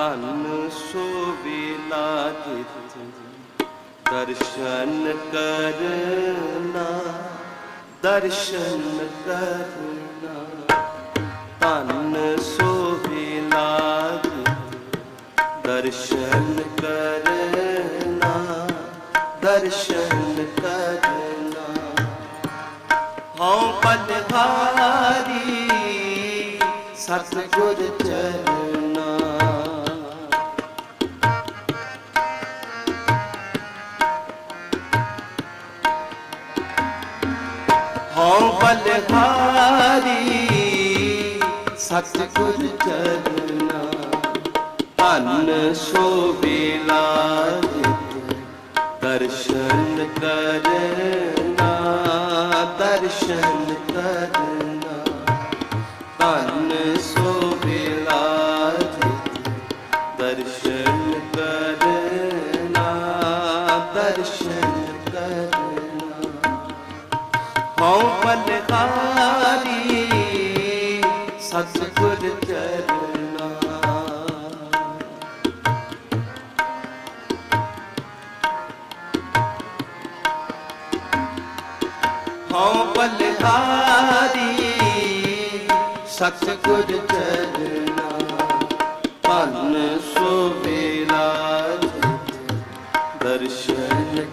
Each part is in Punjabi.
ਧਨ ਸੋਵੇਲਾ ਜਿਤ ਦਰਸ਼ਨ ਕਰਨਾ ਦਰਸ਼ਨ ਕਰਨਾ। ਧਨ ਸੋਵੇਲਾ ਜਿਤ ਦਰਸ਼ਨ ਕਰਨਾ ਦਰਸ਼ਨ ਕਰਨਾ। ਹਉ ਬਲਹਾਰੀ ਸਤਿਗੁਰ ਚਰਨਾ ਹਉ ਬਲਹਾਰੀ, ਸਤਿਗੁਰ ਚਰਨਾ, ਧਨ ਸੋਵੇਲਾ ਜਿਤ ਦਰਸ਼ਨ ਕਰਨਾ ਦਰਸ਼ਨ ਕਰਨਾ। ਧਨ ਸੋਵੇਲਾ ਜਿਤ ਦਰਸ਼ਨ ਕਰਨਾ ਦਰਸ਼ਨ ਕਰਨਾ। ਹਉ ਬਲਹਾਰੀ ਸਤਿਗੁਰ ਚਰਨਾ। ਹਉ ਬਲਹਾਰੀ ਸਤਿਗੁਰ ਚਰਨਾ। ਧਨ ਸੋਵੇਲਾ ਦਰਸ਼ਨ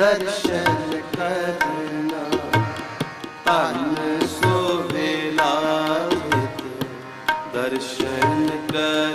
ਦਰਸ਼ਨ ਕਰਨਾ ਧੰਨ ਕਰ